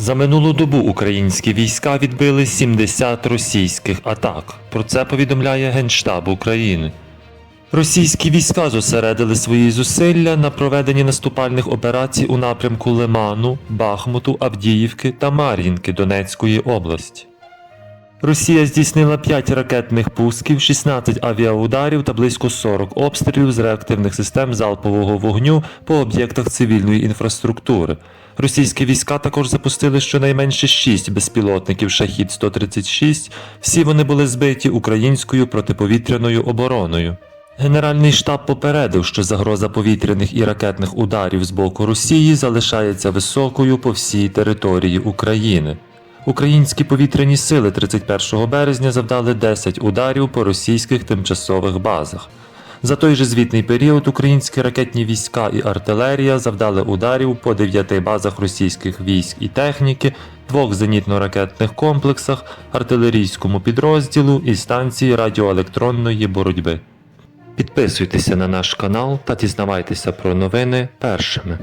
За минулу добу українські війська відбили 70 російських атак. Про це повідомляє Генштаб України. Російські війська зосередили свої зусилля на проведенні наступальних операцій у напрямку Лиману, Бахмуту, Авдіївки та Мар'їнки Донецької області. Росія здійснила 5 ракетних пусків, 16 авіаударів та близько 40 обстрілів з реактивних систем залпового вогню по об'єктах цивільної інфраструктури. Російські війська також запустили щонайменше 6 безпілотників Шахід 136 Всі вони були збиті українською протиповітряною обороною. Генеральний штаб попередив, що загроза повітряних і ракетних ударів з боку Росії залишається високою по всій території України. Українські повітряні сили 31 березня завдали 10 ударів по російських тимчасових базах. За той же звітний період українські ракетні війська і артилерія завдали ударів по 9 базах російських військ і техніки, двох зенітно-ракетних комплексах, артилерійському підрозділу і станції радіоелектронної боротьби. Підписуйтеся на наш канал та дізнавайтеся про новини першими.